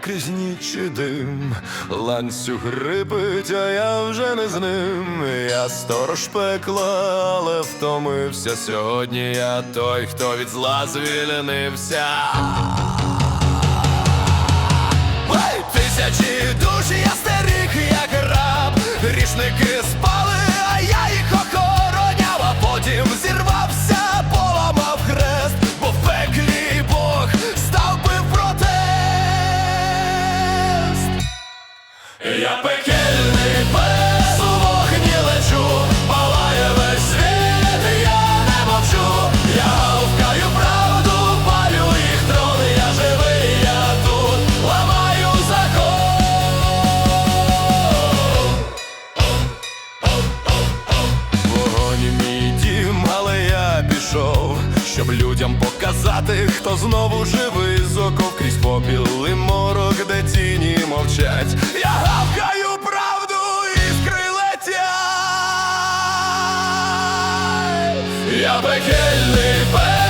крізь ніч і дим, ланцюг рипить, а я вже не з ним. Я сторож пекла, але втомився сьогодні. Я той, хто від зла звільнився. Ой, тисячі душ я стеріг, як раб Грішники спали, Я пекельний пес у вогні лечу, палає весь світ, я не мовчу, я гавкаю правду, палю їх трони, я живий, я тут ламаю закон. Вогонь пішов, щоб людям показати, хто знову живий з оков крізь попіл і морок, де тіні мовчать. Я пекельний пес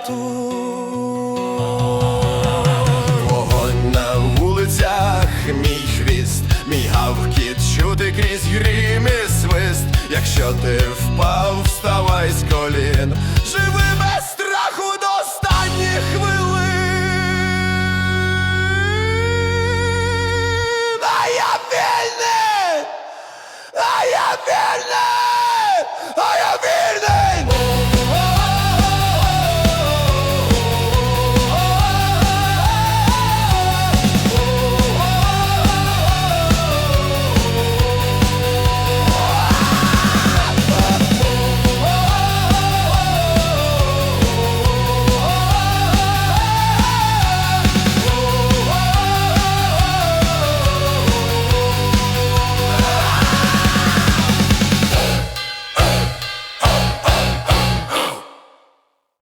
хату. Вогонь на вулицях, мій хвіст, мій гавкіт чути крізь грім і свист. Якщо ти впав, вставай з колін. Живи без страху до останніх хвилин. А я вільний! А я вільний!